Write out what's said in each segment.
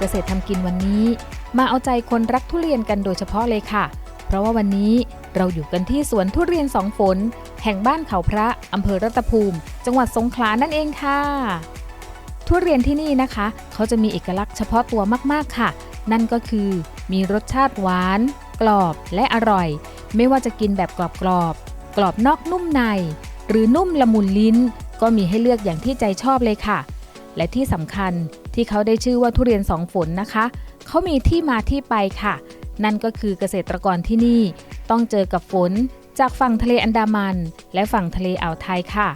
เกษตรทำกินวันนี้ มาเอาใจคนรักทุเรียนกันโดยเฉพาะเลยค่ะ เพราะว่าวันนี้เราอยู่กันที่สวนทุเรียนสองฝน แห่งบ้านเขาพระอำเภอรัตภูมิ จังหวัดสงขลานั่นเองค่ะ ทุเรียนที่นี่นะคะ เขาจะมีเอกลักษณ์เฉพาะตัวมากๆค่ะ นั่นก็คือ มีรสชาติหวาน กรอบและอร่อย ไม่ว่าจะกินแบบกรอบๆกรอบนอกนุ่มใน หรือนุ่มละมุนลิ้น ก็มีให้เลือกอย่างที่ใจชอบเลยค่ะ และที่สำคัญที่เขาได้ชื่อว่าทุเรียนสองฝนนะคะ เขามีที่มาที่ไปค่ะ นั่นก็คือเกษตรกรที่นี่ต้องเจอกับฝนจากฝั่งทะเลอันดามัน และฝั่งทะเลอ่าวไทยค่ะ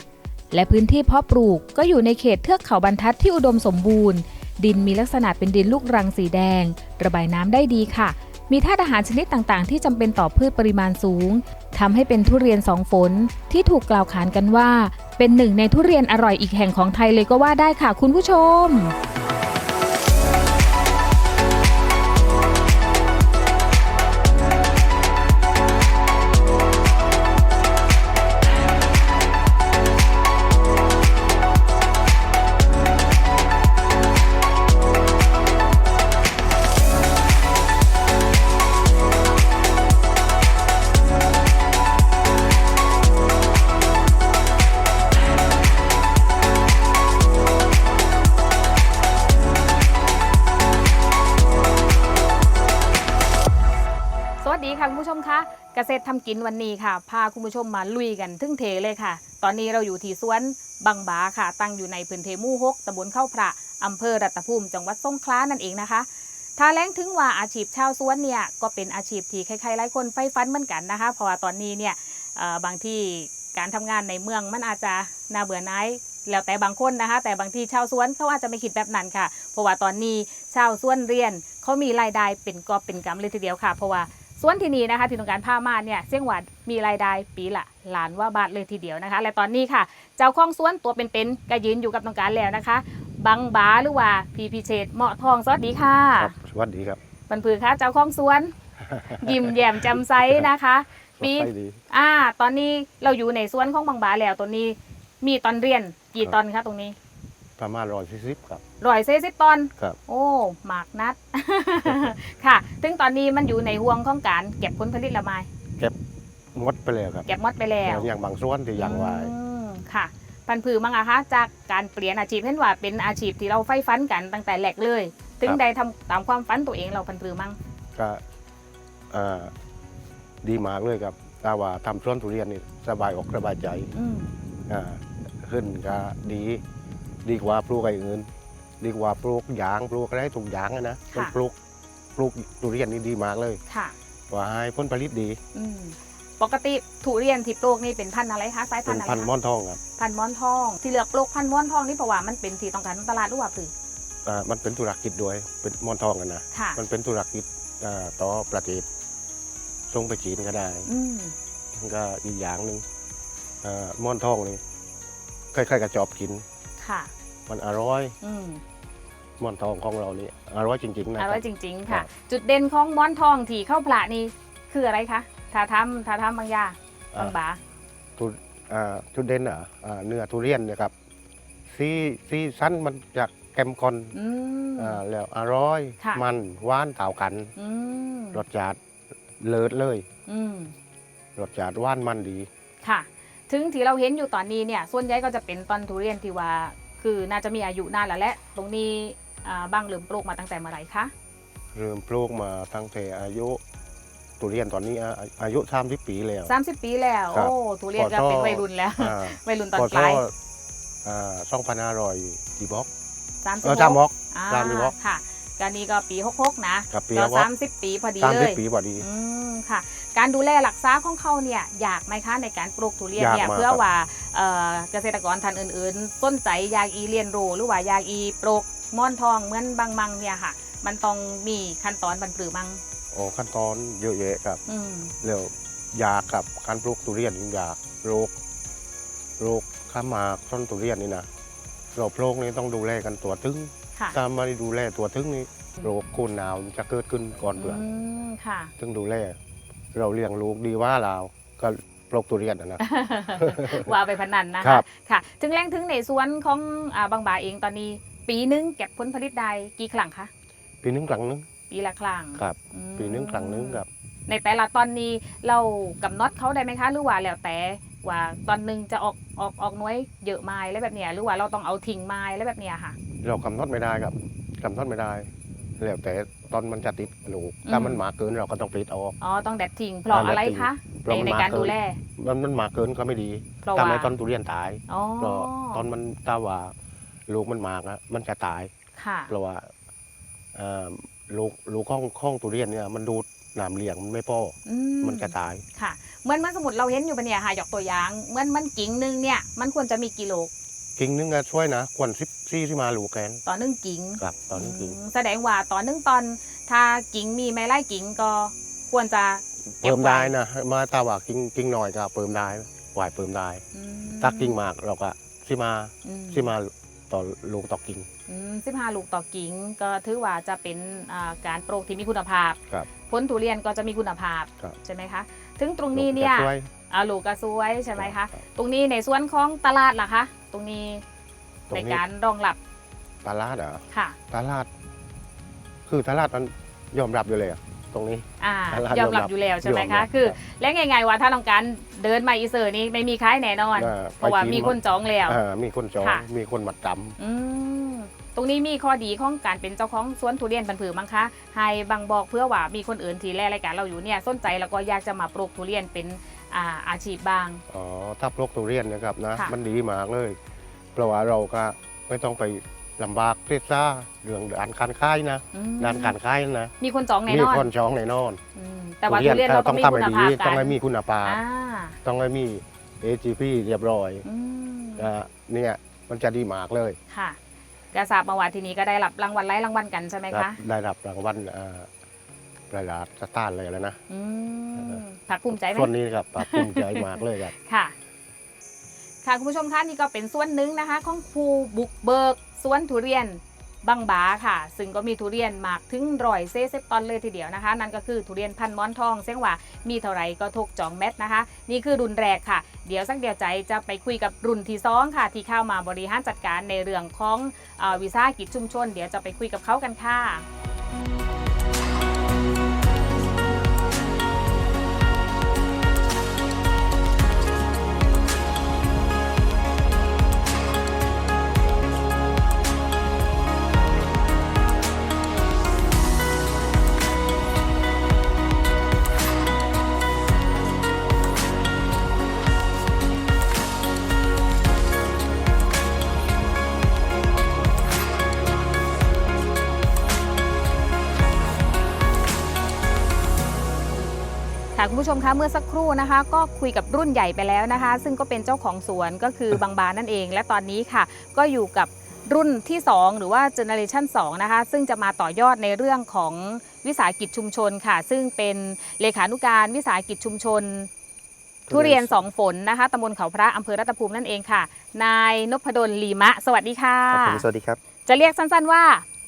และพื้นที่เพาะปลูกก็อยู่ในเขตเทือกเขาบรรทัดที่อุดมสมบูรณ์ ดินมีลักษณะเป็นดินลูกรังสีแดง ระบายน้ำได้ดีค่ะ มีธาตุอาหารชนิดต่างๆ ที่จำเป็นต่อพืชปริมาณสูงทำให้เป็นทุเรียนสองฝนที่ถูกกล่าวขานกันว่า เป็นหนึ่งในทุเรียนอร่อยอีกแห่งของไทยเลยก็ว่าได้ค่ะคุณผู้ชม เกษตรทำกินวันนี้ค่ะ พาคุณผู้ชมมาลุยกันทึ่งเทเลยค่ะ ตอนนี้เราอยู่ที่สวนบางบาค่ะ ตั้งอยู่ในพื้นที่หมู่หกตำบลเข้าพระอำเภอรัตภูมิ จังหวัดสงขลานั่นเองนะคะถ้าแล้งถึงว่าอาชีพชาวสวนเนี่ยก็เป็นอาชีพที่ใครๆหลายคนใฝ่ฝันเหมือนกันนะคะ เพราะว่าตอนนี้เนี่ยบางที่การทำงานในเมืองมันอาจจะน่าเบื่อหน่ายแล้วแต่บางคนนะคะ แต่บางทีชาวสวนเขาอาจจะไม่คิดแบบนั้นค่ะ เพราะว่าตอนนี้ชาวสวนเรียนเขามีรายได้เป็นกอบเป็นกำเลยทีเดียวค่ะ เพราะว่า ส่วนที่นี่นะคะที่ต้องการพามาเนี่ยเสี่ยงหวัดมีรายได้ปีละล้านว่าบาทเลยทีเดียวนะคะ และตอนนี้ค่ะ เจ้าของสวนตัวเป็นๆก็ยืนอยู่กับต้องการแล้วนะคะ บังบาหรือว่าพีพีเชษเหมาะทองสวัสดีค่ะครับสวัสดีครับปันผือค่ะเจ้าของสวน ยิ้มแย้มแจ่มใสนะคะปีสดใสดีอ่า ตอนนี้เราอยู่ในสวนของบังบาแล้วตัวนี้ มีตอนเรียนกี่ตอนคะตรงนี้ ประมาณร้อยสี่สิบครับ ร้อยเซสิตอนครับ โอ้หมากนัด ค่ะถึงตอนนี้มันอยู่ในห่วงของการเก็บผลผลิตละไมงดไปแล้วครับเก็บหมดไปแล้วอย่างบางส่วนที่ยังไว้อืมค่ะ พันผือมั้งอะคะจากการเปลี่ยนอาชีพเห็นว่าเป็นอาชีพที่เราใฝ่ฝันกันตั้งแต่แรกเลยถึงได้ทำตามความฝันตัวเองเราพันผือมั้งก็เอ่อดีมากเลยครับถ้าว่าทำสวนทุเรียนนี่สบายอกสบายใจอืม อ่าขึ้นก็ดี ดีกว่าปลูกอะไรอื่น ดีกว่าปลูกยางปลูกอะไรถูกยางอะนะมันปลูกปลูกทุเรียนนี่ดีมากเลยค่ะว่าให้ผลผลิตดีอืมปกติทุเรียนที่ปลูกนี่เป็นพันธุ์อะไรคะสายพัเป็นนธุ์อะไรพันธุ์คะม่อนทองครับพันธุ์ม้อนทอง ที่เลือกปลูกพันธุ์ม้อนทองนี่เพราะว่ามันเป็นที่ต้องการของตลาดหรือว่าผืออ่ามันเป็นธุรกิจด้วยเป็นม่อนทองกันนะค่ะ มันเป็นธุรกิจอ่าต่อประเทศส่งไปจีนก็ได้อืมมันก็อีกอย่างหนึ่งเอ่อม่อนทองนี่ใครๆก็ชอบกิน ค่ะ มันอร่อยอืมม่อนทองของเรานี่อร่อยจริงๆนะอคร่รัอยบจริง ๆครัค่ะบจุดเด่นของม้อนทองที่เข้าพระนี่คืออะไรคะถ้าทำถ้าทำบางอยางบางบาทุอ่าทุเด่นอะอ่าเนื้อทุเรียนเนะครับซีซีสั้นมันจากแกมคอนอืม อ่าแล้วอร่อย ค่ะ มันหวานเต่ากัน อืมรสชาติเลิศเลย อืม รสชาติหวานมันดี ค่ะ ถึงที่เราเห็นอยู่ตอนนี้เนี่ย ส่วนใหญ่ก็จะเป็นต้นทุเรียนที่ว่า คือน่าจะมีอายุนานแล้วแหละ ตรงนี้อ่าบางเริ่มปลูกมาตั้งแต่เมื่อไหร่คะ เริ่มปลูกมาตั้งแต่อายุตุเรียนตอนนี้อาอายุสามสิบปีแล้ว30 ปีแล้วครับโอ้ทุเรียนก็ขอโทษเป็นวัยรุ่นแล้วอ่าวัยรุ่นตอนพอปลายสองพันห้าร้อยกี่บล็อก30เออสามบล็อกอ่าสามสิบหกค่ะ ก็นี่ก็ปี66นะกับปีก็ละบล็อก30ปีพอดีสามเลสิบยปีพอดี อืมค่ะ การดูแลรักษาของเขาเนี่ยยากไหมคะในการปลูกทุเรียนเนี่ยยากมาก เพื่อว่าเอ่อเกษตรกรท่านอื่นๆ สนใจอยากอีเรียนรู้หรือว่าอยากอีปลูกม่อนทองเหมือนบางมังเนี่ยค่ะ มันต้องมีขั้นตอนบรรปรือมังโอ้ขั้นตอนเยอะแยะครับอืมเร็วยากับการปลูกตุเรียนยาโรคโรคข้ามหมากต้นตุเรียนนี่นะเราปลูกนี่ต้องดูแลกันตัวตึง ค่ะถ้าไม่ได้ดูแลตัวตึงนี่โรคโคนหนาวจะเกิดขึ้นก่อนเบื่ออืมค่ะซึ่งดูแลเราเลี้ยงลูกดีว่าเราก็ปลูกตุเรียนอะนะ ว่าไปพนันนะครัคะบ ค่ะ ถึงแรงถึงในสวนของอ่าบางบาเองตอนนี้ ปีนึงเก็บผลผลิตได้กี่ครั้งคะ ปีนึงครั้งนึงปีละครั้งครับ อืมปีนึงครั้งนึงครับ ในแต่ละตอนนี้เรากำหนดเขาได้ไหมคะหรือว่าแล้วแต่ ว่าตอนหนึ่งจะออกออกออกหน้อยเยอะไม้แล้วแบบเนี้ยหรือว่าเราต้องเอาทิ้งไม้แล้วแบบเนี้ยค่ะ เรากำหนดไม่ได้ครับกำหนดไม่ได้ แล้วแต่ตอนมันจะติดลูกอืมถ้ามันหมาเกินเราก็ต้องปลิดออกอ๋อต้องแดดทิ้งเพราะอะไรคะเพในราะมันในมาการเกินดูแลมันมันหมาเกินก็ไม่ดีเพราะทำว่าให้ต้นตุเรียนตายอ๋อเพราะตอนมันถ้าว่าลูกมันหมากอะมันจะตายค่ะเพราะว่าเอ่อลูกลูกข้องข้องตุเรียนเนี่ยมันดูดน้ำเลี้ยงมันไม่พออือมันจะตายค่ะ เหมือนเมื่อสมมติเราเห็นอยู่ปะเนี่ยค่ะยกตัวอย่างเหมือนมันกิ่งหนึ่งเนี่ยมันควรจะมีกิโลกิ่งนึงก็ช่วยนะควรซิซี่ที่มาลูกแกนต่อหนึ่งกิ่งครับตอนนี้กิ่งอืมแสดงว่าต่อหนึ่งตอน ถ้ากิ่งมีไม่ไล่กิ่งก็ควรจะก็บเพิ่มได้ว้นะมาถ้าว่ากิ่งกิ่งหน่อยก็เพิ่มได้หวายเพิ่มได้อืมถ้ากิ่งมากเราก็ที่มาอืมที่มา ต่อลูกต่อกิ่งสิบห้าลูกต่อกิ่งก็ถือว่าจะเป็นอ่าการปลูกที่มีคุณภาพครับผลทุเรียนก็จะมีคุณภาพครับใช่ไหมคะ ถึงตรงนี้เนี่ยจะช่วยอ่าลูกกระซวยใช่ไหมครัคะบตรงนี้ในส่วนของตลาดล่ะคะ ตรงนี้ตรงในนี้การรองรับตลาดเหรอค่ะ ตลาด คือตลาดมันยอมรับอยู่เลยอะ ตรงนี้ อ่าตลาดยอมรับยอมรับอยู่แล้วใช่ไหมยอมรัคะ บคือครับและไงๆว่าถ้าต้องการเดินมาอีเซอร์นี้ไม่มีขายแน่นอน อ่าเพราะว่าไปกิน มีคนจองแล้ว อ่ามีคนจองค่ะ มีคนมาจอืมตรงนี้มีข้อดีของการเป็นเจ้าของสวนทุเรียนพันธุ์ผือมั้งคะ ให้บางบอกเพื่อว่ามีคนอื่นที่แลรายการเราอยู่เนี่ยสนใจแล้วก็อยากจะมาปลูกทุเรียนเป็นอ่าอาชีพบ้างำอ๋อถ้าปลูกทุเรียนนะครับนะ ค่ะ มันดีมากเลย เพราะว่าเราก็ไม่ต้องไป ลำบากเสียซ่าเรื่องด้านการค้ายนะอืมด้านการค้ายนะมีคนจองแน่มีนอนคนจองแน่นอนอืมแต่ว่าทุเรียนเราต้องมีทำคุให้ณดีภาพกัต้องนให้มีคุณภาพอ่าต้องให้มี AGP เรียบร้อยอืมนะเนี่ยมันจะดีมากเลยค่ะกระสาบมาว่าทีนี้ก็ได้รับรางวัลไล่รางวัลกันใช่ไหมครัคะได้รับรางวัลอ่าระดับสตาร์เลยแล้วนะอืมภาคภูมิใจไหม ส่วนนี้ครับภาคภูมิใจมากเลยครับ ค่ะ ค่ะ คุณผู้ชมคะนี่ก็เป็นส่วนหนึ่งนะคะ ของภูบุกเบิก สวนทุเรียนบางบาค่ะ ซึ่งก็มีทุเรียนมากถึงร้อยเซเซตอนเลยทีเดียวนะคะ นั่นก็คือทุเรียนพันม้อนทองเสียงว่ามีเท่าไรก็ทกจองเม็ดนะคะ นี่คือรุ่นแรกค่ะ เดี๋ยวสักเดียวใจจะไปคุยกับรุ่นที่สองค่ะ ที่เข้ามาบริหารจัดการในเรื่องของออวิสาหกิจชุมชน เดี๋ยวจะไปคุยกับเขากันค่ะ ผู้ชมคะเมื่อสักครู่นะคะ ก็คุยกับรุ่นใหญ่ไปแล้วนะคะ ซึ่งก็เป็นเจ้าของสวนก็คือบางบานนั่นเอง และตอนนี้ค่ะ ก็อยู่กับรุ่นที่ 2 หรือว่าเจเนอเรชัน2นะคะ ซึ่งจะมาต่อยอดในเรื่องของวิสาหกิจชุมชนค่ะ ซึ่งเป็นเลขานุการวิสาหกิจชุมชน ทุเรียนสองฝนนะคะตำบลเขาพระอำเภอรัตภูมินั่นเองค่ะ นายนพดลลีมะ สวัสดีค่ะ ครับผมสวัสดีครับ จะเรียกสั้นๆว่า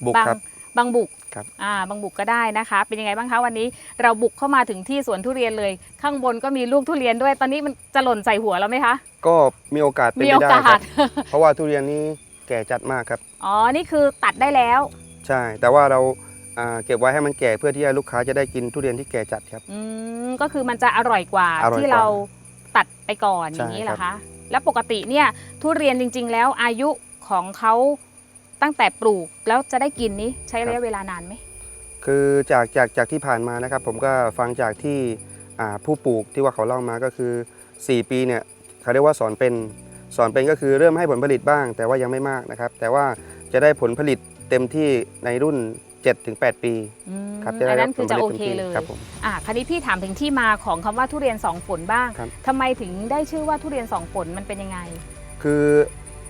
บุกบางครับ บางบุก ครับอ่าบางบุกก็ได้นะคะ เป็นยังไงบ้างคะวันนี้เราบุกเข้ามาถึงที่สวนทุเรียนเลย ข้างบนก็มีลูกทุเรียนด้วย ตอนนี้มันจะหล่นใส่หัวแล้วไหมคะ ก็มีโอกาสเป็นมีไปโอได้กาครัสบ เพราะว่าทุเรียนนี้แก่จัดมากครับ อ๋อนี่คือตัดได้แล้ว ใช่ แต่ว่าเราอ่าเก็บไว้ให้มันแก่เพื่อที่ให้ลูกค้าจะได้กินทุเรียนที่แก่จัดครับ อืมก็คือมันจะอร่อยกว่าอร่อยกว่าที่เราตัดไปก่อนอใช่ย่างนี้เหรอครัคะ บ แล้วปกติเนี่ยทุเรียนจริง ๆ แล้วอายุของเขา ตั้งแต่ปลูกแล้วจะได้กินนี้ใช้ครับระยะเวลานานไหมคือจากจากจากที่ผ่านมานะครับ ผมก็ฟังจากที่อ่าผู้ปลูกที่ว่าเขาเล่ามาก็คือ 4 ปีเนี่ยเขาเรียกว่าสอนเป็นสอนเป็นก็คือเริ่มให้ผลผลิตบ้าง แต่ว่ายังไม่มากนะครับ แต่ว่าจะได้ผลผลิตเต็มที่ในรุ่น 7-8 ปีอืมครับอันได้นั้นรับคือจะผโอลผเคต็มที่เลยครับผมอะคราวนี้พี่ถามถึงที่มาของคำว่าทุเรียนสองฝนบ้างครับทำไมถึงได้ชื่อว่าทุเรียนสองฝนมันเป็นยังไง คือ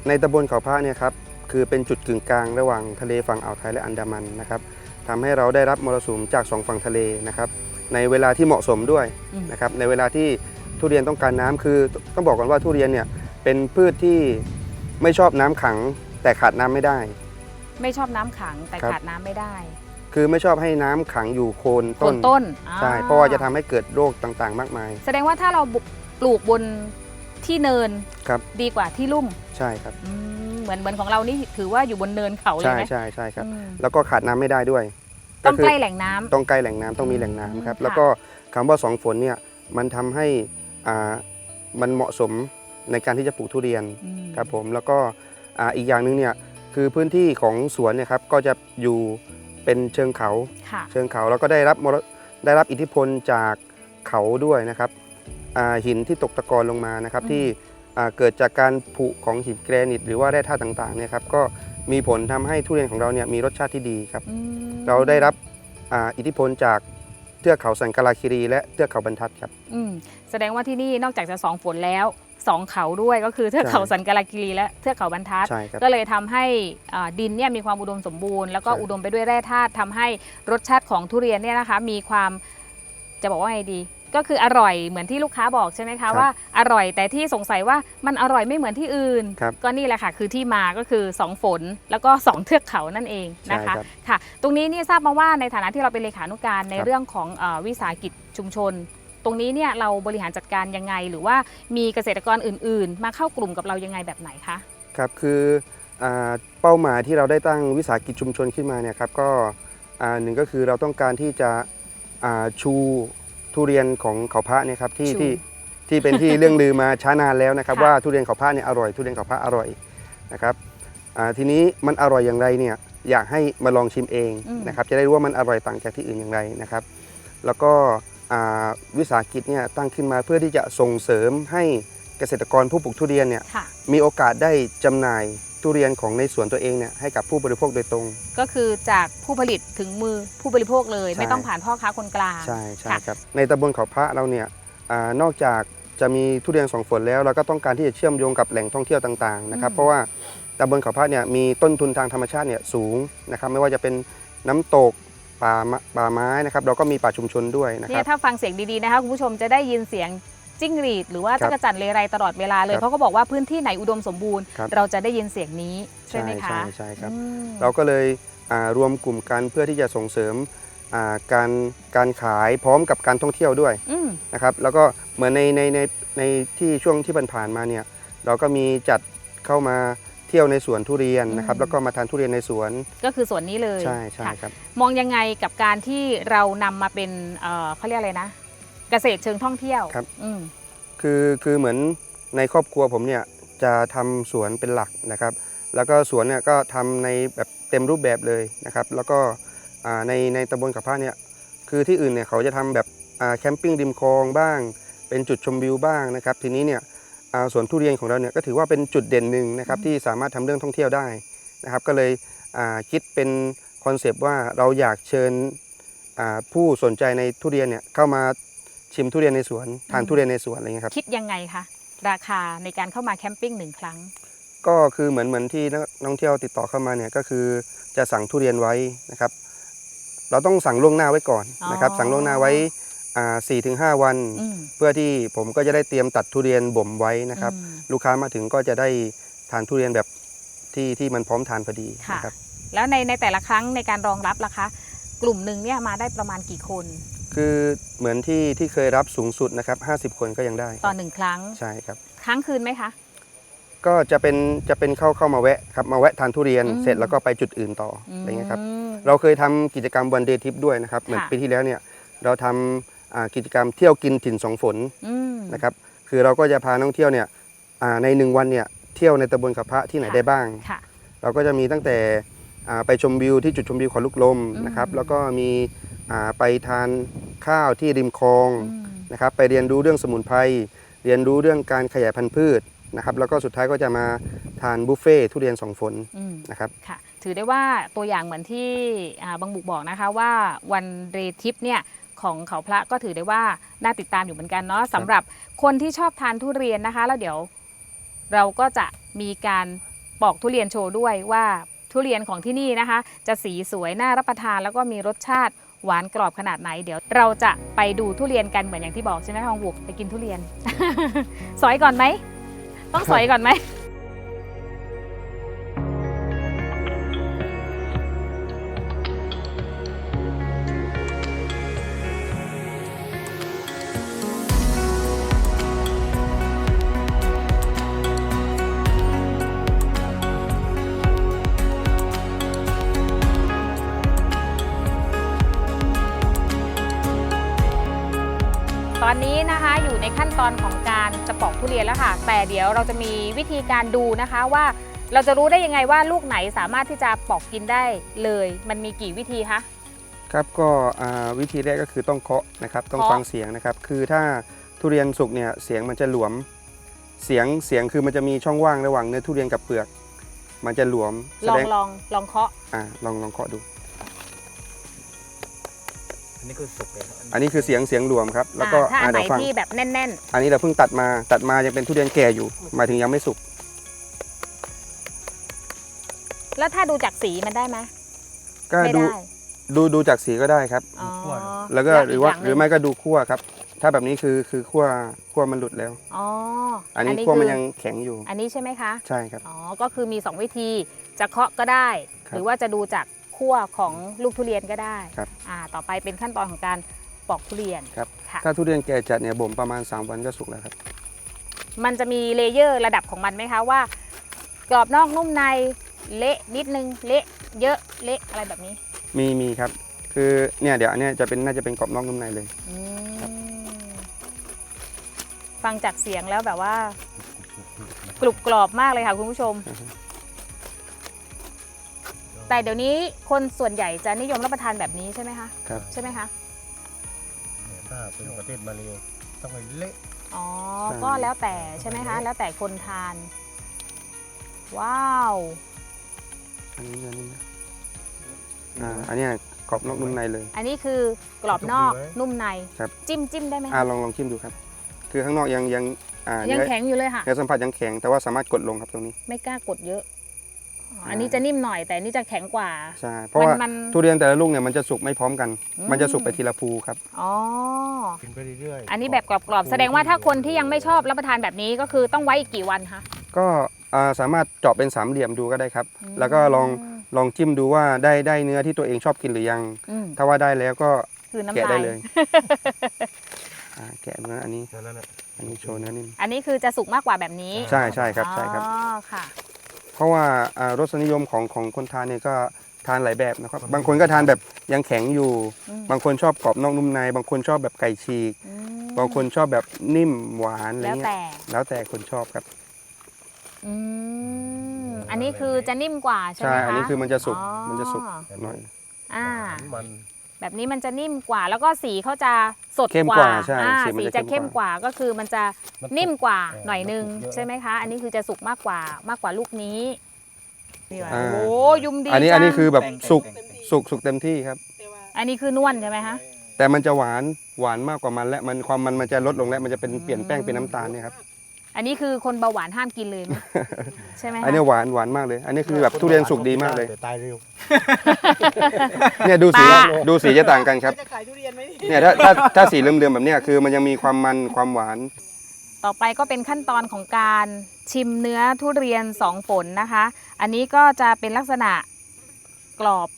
ในตำบลเขาพระเนี่ยครับ คือเป็นจุดกึ่งกลางระหว่างทะเลฝั่งอ่าวไทยและอันดามันนะครับทำให้เราได้รับมรสุมจากสองฝั่งทะเลนะครับในเวลาที่เหมาะสมด้วยอืมนะครับในเวลาที่ทุเรียนต้องการน้ำคือต้องบอกก่อนว่าทุเรียนเนี่ยเป็นพืชที่ไม่ชอบน้ำขังแต่ขาดน้ำไม่ได้ ไม่ชอบน้ำขังแต่ครับขาดน้ำไม่ได้ คือไม่ชอบให้น้ำขังอยู่โคนโคต้นนต้นใช่อ่เพราะว่าจะทำให้เกิดโรคต่างๆ มากมาย แสดงว่าถ้าเราปลูกบนที่เนินครับดีกว่าที่ลุ่มใช่ครับอืม เหมือนเหมือนของเรานี่ถือว่าอยู่บนเนินเขาเลยใช่ไหมใช่ใช่ครับ อืมแล้วก็ขาดน้ำไม่ได้ด้วยต้องคืใกล้แหล่งน้ำ ต้องใกล้แหล่งน้ำต้องมีแหล่งน้ำครับ ค่ะ แล้วก็คำว่าสองฝนเนี่ยมันทำให้อ่ามันเหมาะสมในการที่จะปลูกทุเรียน อืม ครับผมแล้วก็อ่าอีกอย่างหนึ่งเนี่ยคือพื้นที่ของสวนเนี่ยครับก็จะอยู่เป็นเชิงเขาค่ะ เชิงเขาแล้วก็ได้รับมรได้รับอิทธิพลจากเขาด้วยนะครับอ่าหินที่ตกตะกอนลงมานะครับอืม ที่อ่า เกิดจากการผุของหินแกรนิต หรือว่าแร่ธาตุต่างๆเนี่ยครับก็มีผลทำให้ทุเรียนของเราเนี่ยมีรสชาติที่ดีครับอืมเราได้รับอ่าอิทธิพลจากเทือกเขาสันกาลาคิรี และเทือกเขาบรรทัดครับอืมแสดงว่าที่นี่นอกจากจะสองฝนแล้วสองเขาด้วยก็คือเทือกเขาใช่สันกาลากิรีและเทือกเขาบรรทัดใช่ครับก็เลยทำให้อ่าดินเนี่ยมีความอุดมสมบูรณ์แล้วก็ใช่อุดมไปด้วยแร่ธาตุทำให้รสชาติของทุเรียนเนี่ยนะคะมีความจะบอกว่าไงดี ก็คืออร่อยเหมือนที่ลูกค้าบอกใช่ไหมคะว่าอร่อยแต่ที่สงสัยว่ามันอร่อยไม่เหมือนที่อื่น ครับก็นี่แหละค่ะ คือที่มาก็คือ 2 ฝนแล้วก็ 2 เทือกเขานั่นเองนะคะใช่ครับค่ะ ตรงนี้นี่ทราบมาว่าในฐานะที่เราเป็นเลขานุการในครับ เรื่องของเออวิสาหกิจชุมชน ตรงนี้เนี่ยเราบริหารจัดการยังไง หรือว่ามีเกษตรกรอื่น ๆ มาเข้ากลุ่มกับเรายังไงแบบไหนคะ ครับคืออาเป้าหมายที่เราได้ตั้งวิสาหกิจชุมชนขึ้นมาเนี่ยครับก็อ่าหนึ่งก็คือเราต้องการที่จะอ่าชู ทุเรียนของเขาพระเนี่ยครับที่ชูที่ที่เป็นที่เรื่องลือมาช้านานแล้วนะครับ ค่ะ ว่าทุเรียนเขาพระเนี่ยอร่อยทุเรียนเขาพระอร่อยนะครับอ่าทีนี้มันอร่อยอย่างไรเนี่ยอยากให้มาลองชิมเองนะครับ จะได้รู้ว่ามันอร่อยต่างจากที่อื่นอย่างไรนะครับ แล้วก็อ่าวิสาหกิจเนี่ยตั้งขึ้นมาเพื่อที่จะส่งเสริมให้เกษตรกรผู้ปลูกทุเรียนเนี่ย ค่ะ มีโอกาสได้จำหน่าย ทุเรียนของในสวนตัวเองเนี่ยให้กับผู้บริโภคโดยตรง ก็คือจากผู้ผลิตถึงมือผู้บริโภคเลยใช่ไม่ต้องผ่านพ่อค้าคนกลางใช่ใช่ค่ะครับ ในตำบลเขาพระเราเนี่ยอานอกจากจะมีทุเรียนสองฝนแล้ว เราก็ต้องการที่จะเชื่อมโยงกับแหล่งท่องเที่ยวต่างๆนะครับอืมเพราะว่าตำบลเขาพระเนี่ยมีต้นทุนทางธรรมชาติเนี่ยสูงนะครับไม่ว่าจะเป็นน้ำตกป่ามะป่าไม้นะครับเราก็มีป่าชุมชนด้วยนะคเนี่รัยบถ้าฟังเสียงดีๆนะคะคุณผู้ชมจะได้ยินเสียง จิ้งหรีดหรือว่าครับจักรจั่นเลไรตลอดเวลาเลยครับ เพราะเขาบอกว่าพื้นที่ไหนอุดมสมบูรณ์ ครับ เราจะได้ยินเสียงนี้ใช่ไหมคะ ใช่ใช่ครับ อืม เราก็เลยอ่ารวมกลุ่มกันเพื่อที่จะส่งเสริมอ่าการการขายพร้อมกับการท่องเที่ยวด้วยอืมนะครับ แล้วก็เหมือนในในในในที่ช่วงที่ผ่านๆมาเนี่ยเราก็มีจัดเข้ามาเที่ยวในสวนทุเรียนนะครับอืมแล้วก็มาทานทุเรียนในสวนก็คือส่วนนี้เลยใช่ใช่ค่ะครับ มองยังไงกับการที่เรานำมาเป็นเอ่อเขาเรียกอะไรนะ เกษตรเชิงท่องเที่ยวครับ อืมคือคือเหมือนในครอบครัวผมเนี่ยจะทำสวนเป็นหลักนะครับ แล้วก็สวนเนี่ยก็ทำในแบบเต็มรูปแบบเลยนะครับ แล้วก็อ่าในในตำบลกับพระเนี่ยคือที่อื่นเนี่ยเขาจะทำแบบอ่าแคมปิ้งริมคลองบ้าง เป็นจุดชมวิวบ้างนะครับ ทีนี้เนี่ยอ่าสวนทุเรียนของเราเนี่ยก็ถือว่าเป็นจุดเด่นหนึ่งนะครับอืมที่สามารถทำเรื่องท่องเที่ยวได้นะครับ ก็เลยอ่าคิดเป็นคอนเซปต์ว่าเราอยากเชิญอ่าผู้สนใจในทุเรียนเนี่ยเข้ามา ชิมทุเรียนในสวนทานทุเรียนในสวนอะไรเงี้ยครับคิดยังไงคะราคาในการเข้ามาแคมปิ้งหนึ่งครั้ง ก็คือเหมือนเหมือนที่นักนักท่องเที่ยวติดต่อเข้ามาเนี่ยก็คือจะสั่งทุเรียนไว้นะครับ เราต้องสั่งล่วงหน้าไว้ก่อนนะครับอ๋อสั่งล่วงหน้าไว้สี่ถึงห้าวันอืมเพื่อที่ผมก็จะได้เตรียมตัดทุเรียนบ่มไว้นะครับอืมลูกค้ามาถึงก็จะได้ทานทุเรียนแบบที่ที่มันพร้อมทานพอดีค่ะนะครับแล้วในในแต่ละครั้งในการรองรับล่ะคะ กลุ่มหนึ่งเนี่ยมาได้ประมาณกี่คน คือเหมือนที่ที่เคยรับสูงสุดนะครับ 50 คนก็ยังได้ต่อหนึ่งครั้ง ใช่ครับ ครั้งคืนไหมคะ ก็จะเป็นจะเป็นเข้าเข้ามาแวะครับมาแวะทานทุเรียนอืมเสร็จแล้วก็ไปจุดอื่นต่ออะไรเงี้ยครับ ม เราเคยทำกิจกรรมวันเดย์ทริปด้วยนะครับ เหมือนค่ะ ปีที่แล้วเนี่ยเราทำอ่ากิจกรรมเที่ยวกินถิ่นสองฝนอืม นะครับ คือเราก็จะพานักท่องเที่ยวเนี่ยอ่าในหนึ่งวันเนี่ยเที่ยวในตำบลกับพระที่ไหนค่ะ ได้บ้าง ค่ะเรเราก็จะมีตั้งแต่อ่าไปชมวิวที่จุดชมวิวเขาลูกลมนะครับอืมแล้วก็มีอ่าไปทาน ข้าวที่ริมคลองอืมนะครับไปเรียนรู้เรื่องสมุนไพรเรียนรู้เรื่องการขยายพันธุ์พืชนะครับแล้วก็สุดท้ายก็จะมาทานบุฟเฟ่ทุเรียนสองฝนอืมนะครับค่ะถือได้ว่าตัวอย่างเหมือนที่อ่าบางบุกบอกนะคะว่าวันเรทิปเนี่ยของเขาพระก็ถือได้ว่าน่าติดตามอยู่เหมือนกันเนาะสำหรับคนที่ชอบทานทุเรียนนะคะ แล้วเดี๋ยวเราก็จะมีการปอกทุเรียนโชว์ด้วยว่าทุเรียนของที่นี่นะคะ จะสีสวยน่ารับประทานแล้วก็มีรสชาติ หวานกรอบขนาดไหน เดี๋ยวเราจะไปดูทุเรียนกันเหมือนอย่างที่บอกใช่ไหมทองบุกไปกินทุเรียน สอยก่อนไหม ต้องสอยก่อนไหม อยู่ในขั้นตอนของการจะปอกทุเรียนแล้วค่ะ แต่เดี๋ยวเราจะมีวิธีการดูนะคะว่าเราจะรู้ได้ยังไงว่าลูกไหนสามารถที่จะปอกกินได้เลย มันมีกี่วิธีคะ ครับก็อ่าวิธีแรกก็คือต้องเคาะนะครับ ต้องเคาะ ฟังเสียงนะครับ คือถ้าทุเรียนสุกเนี่ยเสียงมันจะหลวม เสียงเสียงคือมันจะมีช่องว่างระหว่างเนื้อทุเรียนกับเปลือก มันจะหลวมแสลองดงลองลองเคาะ อ่าลองลองเคาะดูอั นนี้คือสุกเลยครับอันนี้คือเสียงเสียงหลวมครับ แล้วก็อ่าถ้าอันไหนเดี๋ยวฟัง ที่แบบแน่น อันนี้เราเพิ่งตัดมาตัดมายังเป็นทุเรียนแก่อยู่หมายถึงยังไม่สุกๆ แล้วถ้าดูจากสีมันได้ไหมก็ไม่ดูได้ดูดูจากสีก็ได้ครับ อ๋อแล้วก็ยกหรือว่าย่งหรือไม่ก็ดูขั้วครับ ถ้าแบบนี้คือคือขั้วขั้วมันหลุดแล้ว อ๋ออัอันนี้ขั้วมันคือยังแข็งอยู่อันนี้ใช่ไหมคะ ใช่ครับ อ๋อ ก็คือมี 2 วิธี จะเคาะก็ได้ ครับ หรือว่าจะดูจาก ขั้วของลูกทุเรียนก็ได้ครับ อ่าต่อไปเป็นขั้นตอนของการปอกทุเรียน ครับ ค่ะ ถ้าทุเรียนแก่จัดเนี่ยบ่มประมาณ 3 วันก็สุกแล้วครับ มันจะมีเลเยอร์ระดับของมันไหมคะว่ากรอบนอกนุ่มในเละนิดนึงเละเยอะเละอะไรแบบนี้มีมีครับ คือเนี่ยเดี๋ยวอันเนี้ยจะเป็นน่าจะเป็นกรอบนอกนุ่มในเลย อืมฟังจากเสียงแล้วแบบว่ากรุบกรอบมากเลยค่ะคุณผู้ชม อือฮึ แต่เดี๋ยวนี้คนส่วนใหญ่จะนิยมรับประทานแบบนี้ใช่ไหมคะครับ ใช่ไหมคะเนี่ยถ้าเป็นประเทศมาเลต้องไปเละอ๋อใช่ ก็แล้วแต่ใช่ไหมคะ แล้วแต่คนทาน ว้าว อันนี้อันนี้นะอ่าอันเนี้ยกรอบนอกนุ่มในเลย อันนี้คือกรอบนอกนุ่มในครับ จิ้มจิ้มได้ไหมอ่าคะลองลองชิมดูครับ คือข้างนอกยังยังอ่ายังเนื้อแข็งอยู่เลยค่ะเนื้อสัมผัสยังแข็งแต่ว่าสามารถกดลงครับตรงนี้ ไม่กล้ากดเยอะ อ๋ออันนี้จะนิ่มหน่อยแต่อันนี่จะแข็งกว่า ใช่เพราะว่ามันทุเรียนแต่ละลูกเนี่ยมันจะสุกไม่พร้อมกัน อืม มันจะสุกไปทีละภูครับ อ๋อ กินไปเรื่อยๆอันนี้แบบกรอบๆ แสดงว่าถ้าคนที่ยังไม่ชอบรับประทานแบบนี้ก็คือต้องไว้อีกกี่วันคะ ก็อ่าสามารถเจาะเป็นสามเหลี่ยมดูก็ได้ครับ อืม แล้วก็ลองลองจิ้มดูว่าได้ได้เนื้อที่ตัวเองชอบกินหรือยัง อืมถ้าว่าได้แล้วก็คือน้ำแกะลาได้ย เลยอ่าแกะเนื้ออันนี้นั่นแหละอันนี้โชว์เนื้อนิ่มอันนี้คือจะสุกมากกว่าแบบนี้ ใช่ใช่ครับใช่ครับ อ๋อค่ะ เพราะว่าอ่ารสนิยมของของคนทานเนี่ยก็ทานหลายแบบนะครับ บางคนก็ทานแบบยังแข็งอยู่ อืม บางคนชอบกรอบนอกนุ่มใน บางคนชอบแบบไก่ฉีก อืมบางคนชอบแบบนิ่มหวานอะไรแล้วเงี้แต่ยแล้วแต่คนชอบครับ อืมอันนี้คือจะนิ่มกว่าใช่ไหใช่มคะอันนี้คือมันจะสุกอ๋อมันจะสุกหน่อย อ่ามัน แบบนี้มันจะนิ่มกว่า แล้วก็สีเขาจะสดเข้มกกว่าว่าใช่อ่าสีมันสีจะจะเข้เข้มมกกว่าว่าก็คือมันจะมันนิ่มกว่าเออหน่อยนึงมันสุกเยอะ ใช่ไหมคะ อันนี้คือจะสุกมากกว่ามากกว่าลูกนี้นี่ว่ะอ่า โอ้ยุมดีอันนี้จังอันนี้คือแบบแต่งสุกแต่งสุกสุกเต็มที่ครับ อันนี้คือนวลใช่ไหมคะ แต่มันจะหวานหวานมากกว่ามันและมันความมันมันจะลดลงและมันจะเป็นเปลี่ยนแป้งเป็นน้ำตาลเนี่ยครับ อันนี้คือคนเบาหวานห้ามกินเลยไหมใช่ไหมคะอันนี้หวานหวานมากเลย อันนี้คือแบบทุเรียนสุกดีมากเลยแต่ตายเร็ว เนี่ยดูสีป้าดูสีจะต่างกันครับ จะขายทุเรียนไหมนี่เนี่ยถ้าถ้าถ้าสีเหลื่อมๆแบบเนี้ยคือมันยังมีความมันความหวาน ต่อไปก็เป็นขั้นตอนของการชิมเนื้อทุเรียนสองฝนนะคะ อันนี้ก็จะเป็นลักษณะกรอบ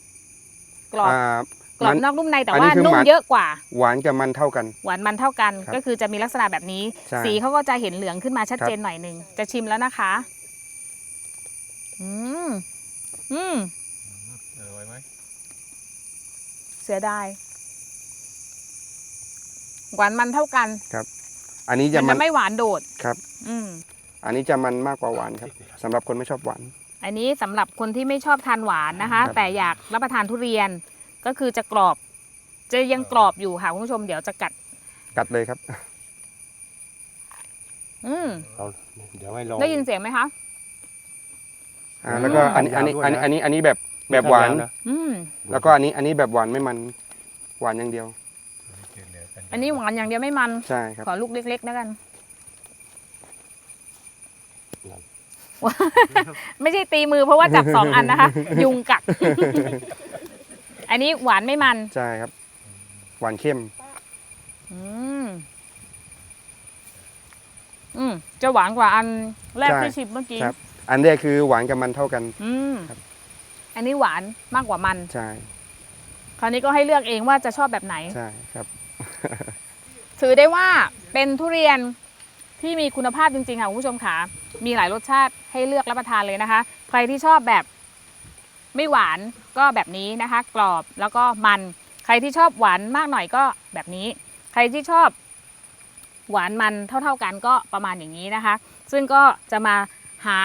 กรอบ อ่า กรอมับนนอกนุ่มในแต่อันนี้ว่าคือนุ่มมันเยอะกว่า หวานกับมันเท่ากัน หวานมันเท่ากันครับก็คือจะมีลักษณะแบบนี้ ใช่สีเขาก็จะเห็นเหลืองขึ้นมาชัดครับเจนหน่อยหนึ่งจะชิมแล้วนะคะ อืมอืมอร่อยไหมเสียดายหวานมันเท่ากันอันนี้จะมันมัจะนไม่หวานโดดครับ อืม อันนี้จะมันมากกว่าหวานครับสำหรับคนไม่ชอบหวาน อันนี้สำหรับคนที่ไม่ชอบทานหวานนะคะ ครับ แต่อยากรับประทานทุเรียน ก็คือจะกรอบ จะยังกรอบอยู่ค่ะคุณผู้ชมเดี๋ยวจะกัด กัดเลยครับ อืมเราเดี๋ยวให้ลอง ได้ยินเสียงไหมคะ อ่าแล้วก็อันนี้อันนี้อันนี้อันนี้อันนี้แบบแบบหวานไม่ทำยะอืม แล้วก็อันนี้อันนี้แบบหวานไม่มันหวานอย่างเดียว อันนี้หวานอย่างเดียวไม่มัน ใช่ครับ ขอลูกเล็กๆนะกัน ไม่ใช่ตีมือเพราะว่าจับสองอันนะคะ ยุงกัด อันนี้หวานไม่มัน ใช่ครับ หวานเข้ม อืม อืม จะหวานกว่าอันแรกใช่ ที่ชิมเมื่อกี้ ครับ อันแรกคือหวานกับมันเท่ากัน อืม ครับ อันนี้หวานมากกว่ามัน ใช่คราวนี้ก็ให้เลือกเองว่าจะชอบแบบไหน ใช่ครับ ถือได้ว่าเป็นทุเรียนที่มีคุณภาพจริงๆค่ะคุณผู้ชมค่ะมีหลายรสชาติให้เลือกรับประทานเลยนะคะ ใครที่ชอบแบบไม่หวาน ก็แบบนี้นะคะ กรอบแล้วก็มันใครที่ชอบหวานมากหน่อยก็แบบนี้ ใครที่ชอบหวานมันเท่า ๆกันก็ประมาณอย่างนี้นะคะ ซึ่งก็จะมาหา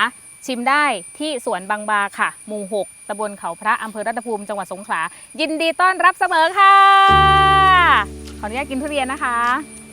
ชิมได้ที่สวนบางบาค่ะ หมู่ 6ตำบลเขาพระอำเภอรัตภูมิ จังหวัดสงขลา ยินดีต้อนรับเสมอค่ะ ขออนุญาตกินทุเรียนนะคะ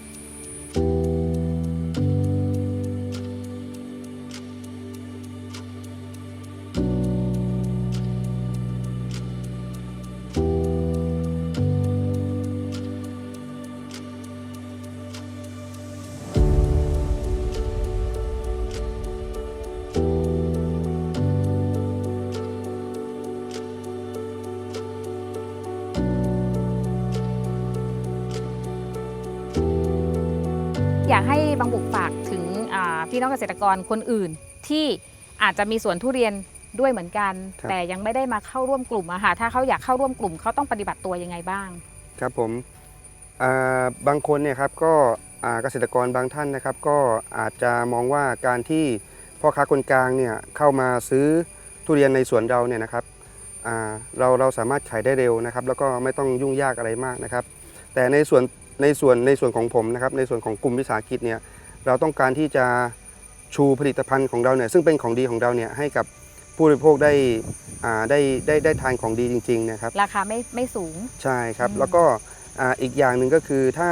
น้องเกษตรกรคนอื่นที่อาจจะมีสวนทุเรียนด้วยเหมือนกัน ครับ แต่ยังไม่ได้มาเข้าร่วมกลุ่มอะค่ะถ้าเขาอยากเข้าร่วมกลุ่มเขาต้องปฏิบัติตัวยังไงบ้าง ครับผมอ่าบางคนเนี่ยครับก็อ่าเกษตรกรบางท่านนะครับ ก็อาจจะมองว่าการที่พ่อค้าคนกลางเนี่ยเข้ามาซื้อทุเรียนในสวนเราเนี่ยนะครับอ่าเราเราสามารถขายได้เร็วนะครับ แล้วก็ไม่ต้องยุ่งยากอะไรมากนะครับ แต่ในส่วนในส่วนในส่วนของผมนะครับ ในส่วนของกลุ่มวิสาหกิจเนี่ยเราต้องการที่จะ ชูผลิตภัณฑ์ของเราเนี่ยซึ่งเป็นของดีของเราเนี่ยให้กับผู้บริโภคได้อ่าได้ได้ได้ทานของดีจริงๆนะครับราคาไม่ไม่สูงใช่ครับอืมแล้วก็อ่าอีกอย่างหนึ่งก็คือถ้า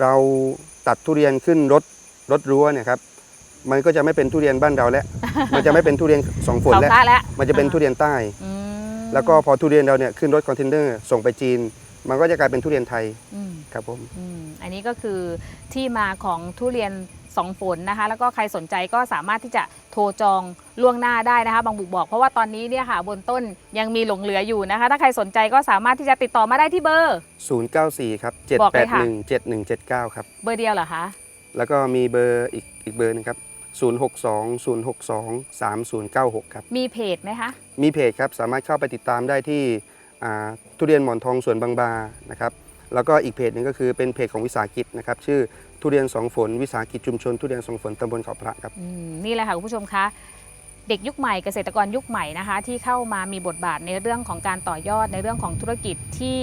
เราตัดทุเรียนขึ้นรถรถรั้วเนี่ยครับมันก็จะไม่เป็นทุเรียนบ้านเราแล้ว มันจะไม่เป็นทุเรียนสองฝนเขาแล้วพระแล้ว มันจะเป็นทุเรียนใต้อืมแล้วก็พอทุเรียนเราเนี่ยขึ้นรถคอนเทนเนอร์ส่งไปจีน มันก็จะกลายเป็นทุเรียนไทยอืมครับผมอืมอันนี้ก็คือที่มาของทุเรียน สองฝนนะคะ แล้วก็ใครสนใจก็สามารถที่จะโทรจองล่วงหน้าได้นะคะ บางบุกบอกเพราะว่าตอนนี้เนี่ยค่ะบนต้นยังมีหลงเหลืออยู่นะคะ ถ้าใครสนใจก็สามารถที่จะติดต่อมาได้ที่เบอร์ 094 ครับ บอกเลยค่ะ 781 7179 ครับ เบอร์เดียวเหรอคะแล้วก็มีเบอร์อีกอีกเบอร์หนึงครับ 062 062 3096 ครับ มีเพจไหมคะ มีเพจครับ สามารถเข้าไปติดตามได้ที่อ่าทุเรียนหมอนทองสวนบางบานะครับแล้วก็อีกเพจหนึ่งก็คือเป็นเพจของวิสาหกิจนะครับ ชื่อ ทุเรียนสองฝน วิสาหกิจชุมชนทุเรียนสองฝนตำบลเขาพระครับ อืมนี่แหละค่ะคุณผู้ชมคะเด็กยุคใหม่เกษตรกรยุคใหม่นะคะ ที่เข้ามามีบทบาทในเรื่องของการต่อยอดในเรื่องของธุรกิจที่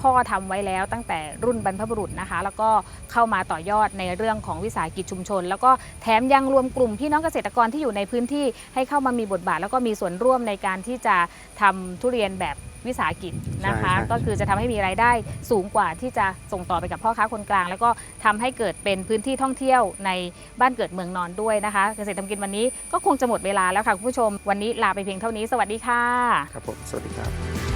พ่อทำไว้แล้วตั้งแต่รุ่นบรรพบุรุษนะคะ แล้วก็เข้ามาต่อยอดในเรื่องของวิสาหกิจชุมชน แล้วก็แถมยังรวมกลุ่มพี่น้องเกษตรกรที่อยู่ในพื้นที่ให้เข้ามามีบทบาท แล้วก็มีส่วนร่วมในการที่จะทำทุเรียนแบบ วิสาหกิจนะคะ ใช่ใช่ ก็คือจะทำให้มีรายได้สูงกว่าที่จะส่งต่อไปกับพ่อค้าคนกลาง แล้วก็ทำให้เกิดเป็นพื้นที่ท่องเที่ยวในบ้านเกิดเมืองนอนด้วยนะคะ เกษตรทำกินวันนี้ก็คงจะหมดเวลาแล้วค่ะคุณผู้ชม วันนี้ลาไปเพียงเท่านี้ สวัสดีค่ะ ครับผม สวัสดีครับ